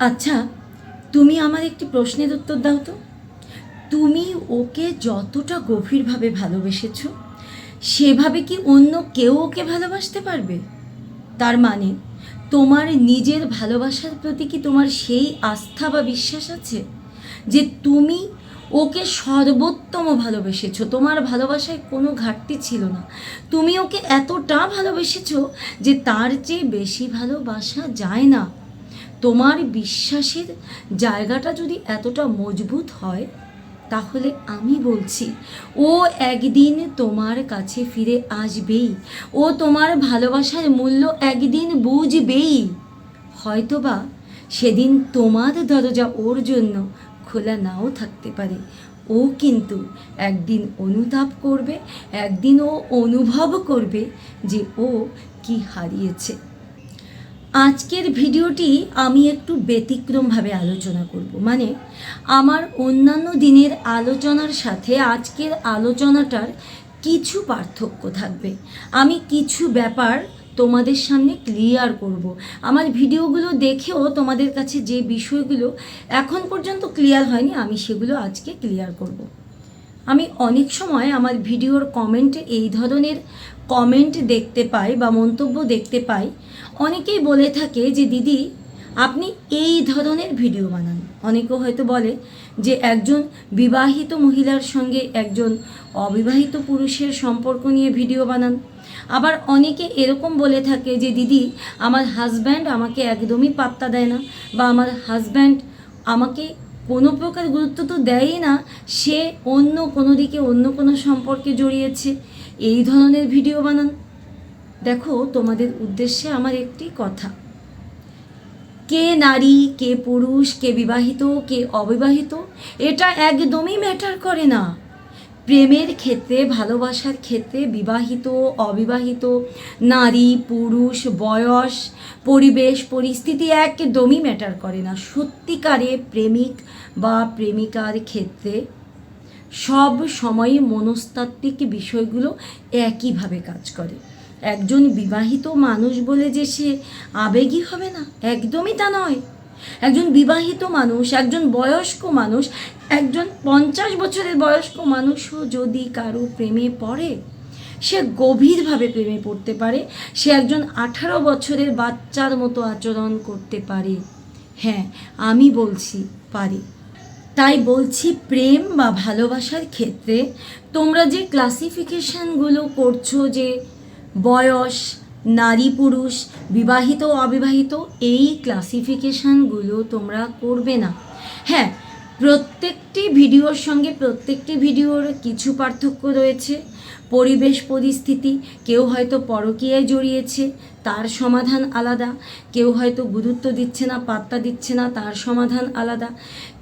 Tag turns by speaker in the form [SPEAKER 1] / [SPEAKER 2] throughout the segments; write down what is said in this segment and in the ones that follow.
[SPEAKER 1] আচ্ছা তুমি আমার একটি প্রশ্নের উত্তর দাও তো। তুমি ওকে যতটা গভীরভাবে ভালোবেসেছ, সেভাবে কি অন্য কেউ ওকে ভালোবাসতে পারবে? তার মানে তোমার নিজের ভালোবাসার প্রতি কি তোমার সেই আস্থা বা বিশ্বাস আছে? যে তুমি ওকে সর্বোত্তম ভালোবেসেছো, তোমার ভালোবাসায় কোনো ঘাটতি ছিল না। তুমি ওকে এতটা ভালোবেসেছ যে তার চেয়ে বেশি ভালোবাসা যায় না। তোমার বিশ্বাসের জায়গাটা যদি এতটা মজবুত হয়, তাহলে আমি বলছি, ও একদিন তোমার কাছে ফিরে আসবেই, ও তোমার ভালোবাসার মূল্য একদিন বুঝবেই। হয়তোবা সেদিন তোমার দরজা ওর জন্য খোলা নাও থাকতে পারে। ও কিন্তু একদিন অনুতাপ করবে, একদিন ও অনুভব করবে যে ও কি হারিয়েছে। আজকের ভিডিওটি আমি একটু ব্যতিক্রমভাবে আলোচনা করব মানে আমার অন্যান্য দিনের আলোচনার সাথে আজকের আলোচনাটার কিছু পার্থক্য থাকবে আমি কিছু ব্যাপার তোমাদের সামনে ক্লিয়ার করব। আমার ভিডিওগুলো দেখেও তোমাদের কাছে যে বিষয়গুলো এখন পর্যন্ত ক্লিয়ার হয়নি, আমি সেগুলো আজকে ক্লিয়ার করব। আমি অনেক সময় আমার ভিডিওর কমেন্টে এই ধরনের কমেন্ট দেখতে পাই বা মন্তব্য দেখতে পাই। অনেকেই বলে থাকে যে, দিদি, আপনি এই ধরনের ভিডিও বানান। অনেকে হয়তো বলে যে, একজন বিবাহিত মহিলার সঙ্গে একজন অবিবাহিত পুরুষের সম্পর্ক নিয়ে ভিডিও বানান। আবার অনেকে এরকম বলে থাকে যে, দিদি, আমার হাজব্যান্ড আমাকে একদমই পাত্তা দেয় না বা আমার হাজব্যান্ড আমাকে কোনো প্রকার গুরুত্ব তো দেয়ই না, সে অন্য কোনো দিকে অন্য কোনো সম্পর্কে জড়িয়েছে। এই ধরনের ভিডিও বানান। দেখো, তোমাদের উদ্দেশ্যে আমার একটি কথা। কে নারী, কে পুরুষ, কে বিবাহিত, কে অবিবাহিত, এটা একদমই ম্যাটার করে না। প্রেমের ক্ষেত্রে, ভালোবাসার ক্ষেত্রে বিবাহিত, অবিবাহিত, নারী, পুরুষ, বয়স, পরিবেশ, পরিস্থিতি একদমই ম্যাটার করে না। সত্যিকারে প্রেমিক বা প্রেমিকার ক্ষেত্রে সব সময় মনস্তাত্ত্বিক বিষয়গুলো একইভাবে কাজ করে। একজন বিবাহিত মানুষ বলে যে সে আবেগী হবে না, একদমই তা নয়। একজন বিবাহিত মানুষ, একজন বয়স্ক মানুষ, একজন পঞ্চাশ বছরের বয়স্ক মানুষও যদি কারও প্রেমে পড়ে, সে গভীরভাবে প্রেমে পড়তে পারে, সে একজন আঠারো বছরের বাচ্চার মতো আচরণ করতে পারে। হ্যাঁ আমি বলছি পারে। তাই বলছি প্রেম বা ভালোবাসার ক্ষেত্রে তোমরা যে ক্লাসিফিকেশানগুলো করছ যে বয়স নারী পুরুষ, বিবাহিত অবিবাহিত, এই ক্লাসিফিকেশানগুলো তোমরা করবে না। হ্যাঁ প্রত্যেকটি ভিডিওর সঙ্গে প্রত্যেকটি ভিডিওর কিছু পার্থক্য রয়েছে। পরিবেশ পরিস্থিতি, কেউ হয়তো পরকীয়ায় জড়িয়েছে, তার সমাধান আলাদা। কেউ হয়তো গুরুত্ব দিচ্ছে না, পাত্তা দিচ্ছে না, তার সমাধান আলাদা।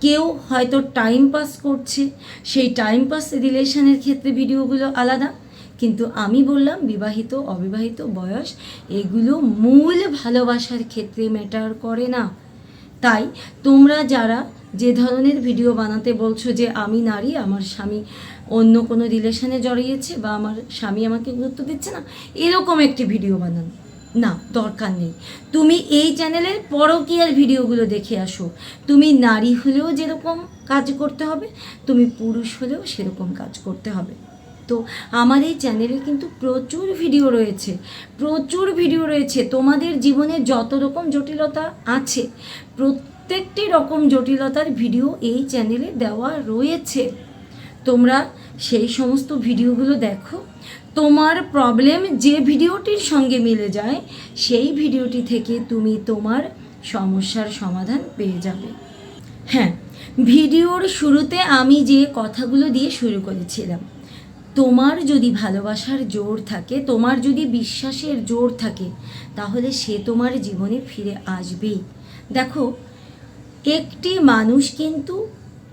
[SPEAKER 1] কেউ হয়তো টাইম পাস করছে, সেই টাইম পাস রিলেশনের ক্ষেত্রে ভিডিওগুলো আলাদা। কিন্তু আমি বললাম বিবাহিত, অবিবাহিত বয়স, এগুলো মূল ভালোবাসার ক্ষেত্রে ম্যাটার করে না। তাই তোমরা যারা যে ধরনের ভিডিও বানাতে বলছো যে আমি নারী, আমার স্বামী অন্য কোনো রিলেশনে জড়িয়েছে বা আমার স্বামী আমাকে গুরুত্ব দিচ্ছে না, এরকম একটি ভিডিও বানান। না, দরকার নেই। তুমি এই চ্যানেলের পরকীয়ার ভিডিওগুলো দেখে আসো। তুমি নারী হলেও যেরকম কাজ করতে হবে, তুমি পুরুষ হলেও সেরকম কাজ করতে হবে। তো আমার এই চ্যানেলে কিন্তু প্রচুর ভিডিও রয়েছে। প্রচুর ভিডিও রয়েছে। তোমাদের জীবনে যত রকম জটিলতা আছে, প্রত্যেকটি রকম জটিলতার ভিডিও এই চ্যানেলে দেওয়া রয়েছে। তোমরা সেই সমস্ত ভিডিওগুলো দেখো। তোমার প্রবলেম যে ভিডিওটির সঙ্গে মিলে যায়, সেই ভিডিওটি থেকে তুমি তোমার সমস্যার সমাধান পেয়ে যাবে। হ্যাঁ ভিডিওর শুরুতে আমি যে কথাগুলো দিয়ে শুরু করেছিলাম তোমার যদি ভালোবাসার জোর থাকে, তোমার যদি বিশ্বাসের জোর থাকে, তাহলে সে তোমার জীবনে ফিরে আসবেই। দেখো, একটি মানুষ কিন্তু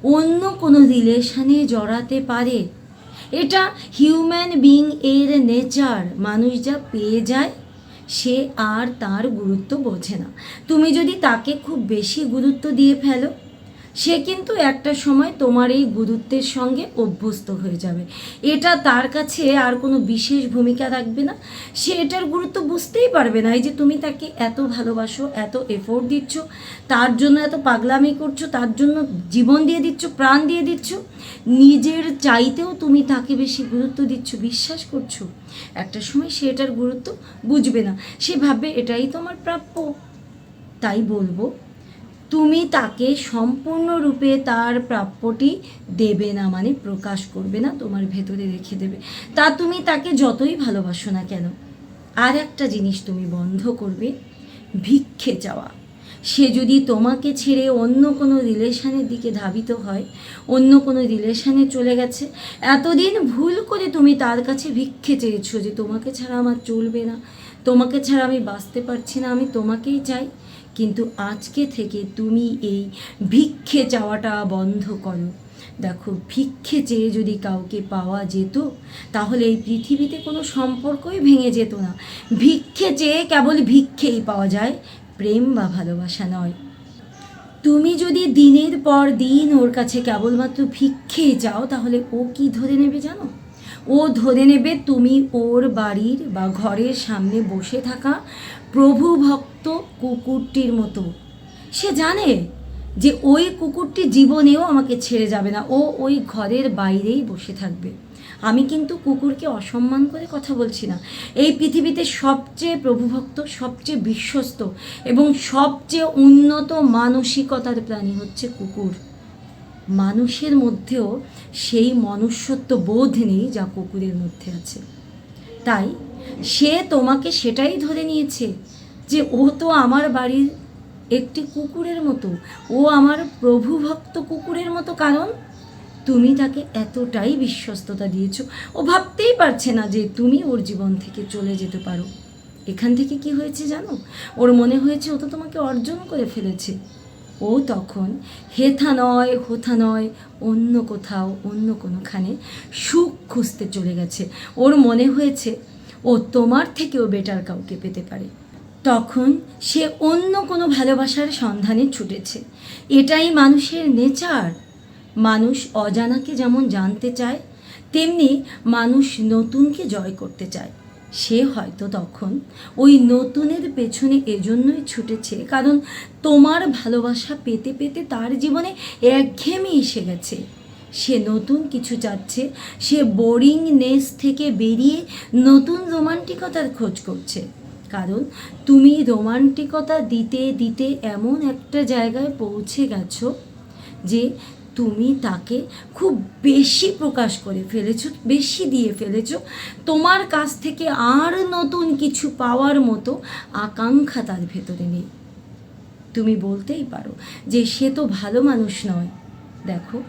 [SPEAKER 1] অন্য কোনো রিলেশনে জড়াতে পারে। এটা হিউম্যান বিং এর নেচার। মানুষ যা পেয়ে যায়, সে আর তার গুরুত্ব বোঝে না। তুমি যদি তাকে খুব বেশি গুরুত্ব দিয়ে ফেলো সে কিন্তু একটা সময় তোমার এই গুরুত্বের সঙ্গে অভ্যস্ত হয়ে যাবে। এটা তার কাছে আর কোনো বিশেষ ভূমিকা রাখবে না। সে এটার গুরুত্ব বুঝতেই পারবে না, এই যে তুমি তাকে এত ভালোবাসো, এত এফোর্ট দিচ্ছ, তার জন্য এত পাগলামি করছ, তার জন্য জীবন দিয়ে দিচ্ছ, প্রাণ দিয়ে দিচ্ছ, নিজের চাইতেও তুমি তাকে বেশি গুরুত্ব দিচ্ছ, বিশ্বাস করছ। একটা সময় সে এটার গুরুত্ব বুঝবে না। সে ভাববে, এটাই তোমার প্রাপ্য। তাই বলব তুমি তাকে সম্পূর্ণরূপে তার প্রাপ্যটি দেবে না মানে প্রকাশ করবে না, তোমার ভেতরে রেখে দেবে। তা তুমি তাকে যতই ভালোবাসো না কেন, আর একটা জিনিস তুমি বন্ধ করবে, ভিক্ষে চাওয়া। সে যদি তোমাকে ছেড়ে অন্য কোনো রিলেশনের দিকে ধাবিত হয়, অন্য কোনো রিলেশনে চলে গেছে, এতদিন ভুল করে তুমি তার কাছে ভিক্ষে চেয়েছো যে তোমাকে ছাড়া আমার চলবে না, তোমাকে ছাড়া আমি বাঁচতে পারছি না, আমি তোমাকেই চাই। কিন্তু আজকে থেকে তুমি এই ভিক্ষে চাওয়াটা বন্ধ করো। দেখো, ভিক্ষে চেয়ে যদি কাউকে পাওয়া যেত, তাহলে এই পৃথিবীতে কোনো সম্পর্কই ভেঙে যেত না। ভিক্ষে চেয়ে কেবল ভিক্ষেই পাওয়া যায়, প্রেম বা ভালোবাসা নয়। তুমি যদি দিনের পর দিন ওর কাছে কেবলমাত্র ভিক্ষেই যাও, তাহলে ও কি ধরে নেবে জানো? ও ধরে নেবে তুমি ওর বাড়ির বা ঘরের সামনে বসে থাকা প্রভু ভক্ত কুকুরটির মতো। সে জানে যে ওই কুকুরটি জীবনেও আমাকে ছেড়ে যাবে না। ও ওই ঘরের বাইরেই বসে থাকবে। আমি কিন্তু কুকুরকে অসম্মান করে কথা বলছি না। এই পৃথিবীতে সবচেয়ে প্রভুভক্ত, সবচেয়ে বিশ্বস্ত এবং সবচেয়ে উন্নত মানসিকতার প্রাণী হচ্ছে কুকুর। মানুষের মধ্যেও সেই মনুষ্যত্ব বোধ নেই যা কুকুরের মধ্যে আছে। তাই সে তোমাকে সেটাই ধরে নিয়েছে যে ও তো আমার বাড়ির একটি কুকুরের মতো। ও আমার প্রভুভক্ত কুকুরের মতো, কারণ তুমি তাকে এতটাই বিশ্বস্ততা দিয়েছ। ও ভাবতেই পারছে না যে তুমি ওর জীবন থেকে চলে যেতে পারো। এখান থেকে কি হয়েছে জানো? ওর মনে হয়েছে ও তো তোমাকে অর্জন করে ফেলেছে। ও তখন হেথা নয়, হোথা নয়, অন্য কোথাও, অন্য কোনোখানে সুখ খুঁজতে চলে গেছে। ওর মনে হয়েছে ও তোমার থেকেও বেটার কাউকে পেতে পারে। তখন সে অন্য কোনো ভালোবাসার সন্ধানে ছুটেছে। এটাই মানুষের নেচার। মানুষ অজানাকে যেমন জানতে চায়, তেমনি মানুষ নতুনকে জয় করতে চায়। সে হয়তো তখন ওই নতুনের পেছনে এজন্যই ছুটেছে, কারণ তোমার ভালোবাসা পেতে পেতে তার জীবনে একঘেয়েমি এসে গেছে। সে নতুন কিছু চাচ্ছে, সে বোরিংনেস থেকে বেরিয়ে নতুন রোমান্টিকতার খোঁজ করছে। কারণ তুমি রোমান্টিকতা দিতে দিতে এমন একটা জায়গায় পৌঁছে গেছো যে তুমি তাকে খুব বেশি প্রকাশ করে ফেলেছ, বেশি দিয়ে ফেলেছো। তোমার কাছ থেকে আর নতুন কিছু পাওয়ার মতো আকাঙ্ক্ষা তার ভেতরে নেই। তুমি বলতেই পারো যে সে তো ভালো মানুষ নয়। দেখো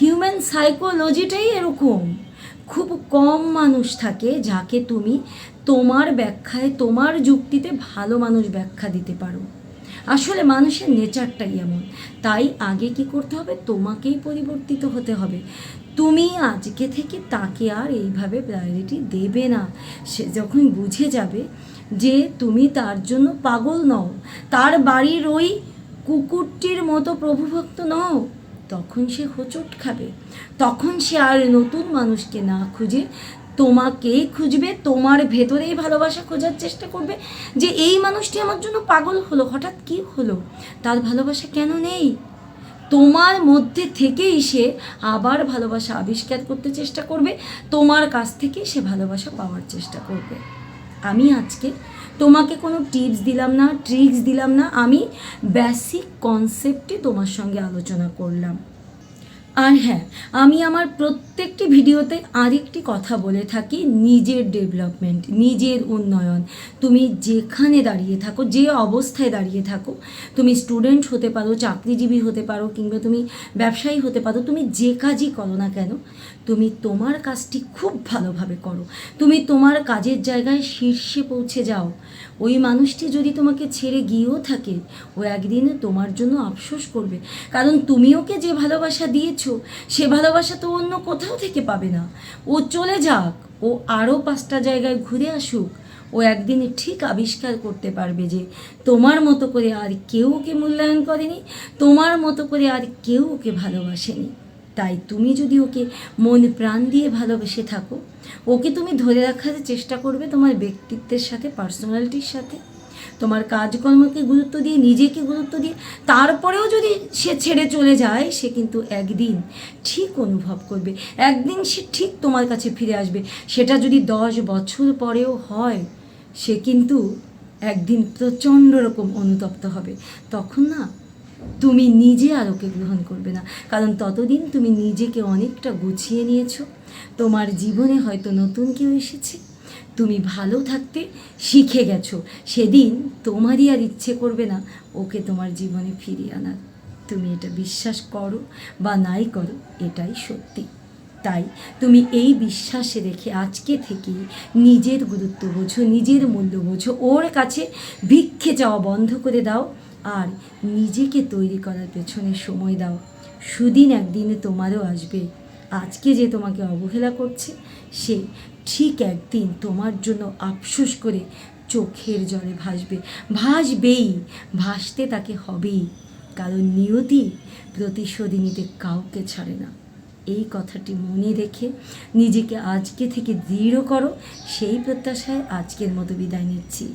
[SPEAKER 1] হিউম্যান সাইকোলজিটাই এরকম। খুব কম মানুষ থাকে যাকে তুমি তোমার ব্যাখ্যায়, তোমার যুক্তিতে ভালো মানুষ ব্যাখ্যা দিতে পারো। আসলে মানুষের নেচারটাই এমন। তাই আগে কি করতে হবে? তোমাকেই পরিবর্তিত হতে হবে। তুমি আজকে থেকে তাকে আর এইভাবে প্রায়োরিটি দেবে না। সে যখন বুঝে যাবে যে তুমি তার জন্য পাগল নও, তার বাড়ির ওই কুকুরটির মতো প্রভুভক্ত নও তখন সে হোঁচট খাবে। তখন সে আর নতুন মানুষকে না খুঁজে। তোমাকেই খুঁজবে, তোমার ভেতরেই ভালোবাসা খোঁজার চেষ্টা করবে যে এই মানুষটি আমার জন্য পাগল হলো, হঠাৎ কি হলো? তার ভালোবাসা কেন নেই? তোমার মধ্যে থেকেই সে আবার ভালোবাসা আবিষ্কার করতে চেষ্টা করবে, তোমার কাছ থেকেই সে ভালোবাসা পাওয়ার চেষ্টা করবে। আমি আজকে তোমাকে কোনো টিপস দিলাম না ট্রিক্স দিলাম না, আমি বেসিক কনসেপ্টে তোমার সঙ্গে আলোচনা করলাম। আর হ্যাঁ আমি আমার প্রত্যেকটি ভিডিওতে আরেকটি কথা বলে থাকি, নিজের ডেভেলপমেন্ট নিজের উন্নয়ন। তুমি যেখানে দাঁড়িয়ে থাকো, যে অবস্থায় দাঁড়িয়ে থাকো, তুমি স্টুডেন্ট হতে পারো, চাকরিজীবী হতে পারো, কিংবা তুমি ব্যবসায়ী হতে পারো, তুমি যে কাজই করো না কেন, তুমি তোমার কাজটি খুব ভালোভাবে করো। তুমি তোমার কাজের জায়গায় শীর্ষে পৌঁছে যাও। ওই মানুষটি যদি তোমাকে ছেড়ে গিয়েও থাকে, ও একদিনে তোমার জন্য আফসোস করবে। কারণ তুমি ওকে যে ভালোবাসা দিয়েছ, সে ভালোবাসা তো অন্য কোথাও থেকে পাবে না। ও চলে যাক, ও আরও পাঁচটা জায়গায় ঘুরে আসুক। ও একদিন ঠিক আবিষ্কার করতে পারবে যে, তোমার মতো করে আর কেউ ওকে মূল্যায়ন করেনি, তোমার মতো করে আর কেউ ওকে ভালোবাসেনি। তাই তুমি যদি ওকে মন প্রাণ দিয়ে ভালোবেসে থাকো, ওকে তুমি ধরে রাখার চেষ্টা করবে তোমার ব্যক্তিত্বের সাথে পার্সোনালিটির সাথে, তোমার কাজকর্মকে গুরুত্ব দিয়ে, নিজেকে গুরুত্ব দিয়ে, তারপরেও যদি সে ছেড়ে চলে যায়, সে কিন্তু একদিন ঠিক অনুভব করবে, একদিন সে ঠিক তোমার কাছে ফিরে আসবে। সেটা যদি দশ বছর পরেও হয়, সে কিন্তু একদিন প্রচণ্ড রকম অনুতপ্ত হবে। তখন না তুমি নিজে আর ওকে গ্রহণ করবে না। কারণ ততদিন তুমি নিজেকে অনেকটা গুছিয়ে নিয়েছো। তোমার জীবনে হয়তো নতুন কেউ এসেছে। তুমি ভালো থাকতে শিখে গেছো। সেদিন তোমারই আর ইচ্ছে করবে না ওকে তোমার জীবনে ফিরিয়ে আনার। তুমি এটা বিশ্বাস করো বা নাই করো, এটাই সত্যি। তাই তুমি এই বিশ্বাসে রেখে আজকে থেকে নিজের গুরুত্ব বোঝো, নিজের মূল্য বোঝো। ওর কাছে ভিক্ষে যাওয়া বন্ধ করে দাও। আর নিজেকে তৈরি করার পেছনে সময় দাও। সুদিন একদিনে তোমারও আসবে। আজকে যে তোমাকে অবহেলা করছে, সে ঠিক একদিন তোমার জন্য আফসোস করে চোখের জলে ভাসবে। ভাসবেই, ভাসতে তাকে হবেই। কারণ নিয়তি প্রতিশোধ নিতে কাউকে ছাড়ে না। এই কথাটি মনে রেখে নিজেকে আজকে থেকে দৃঢ় করো। সেই প্রত্যাশায় আজকের মতো বিদায় নিচ্ছি।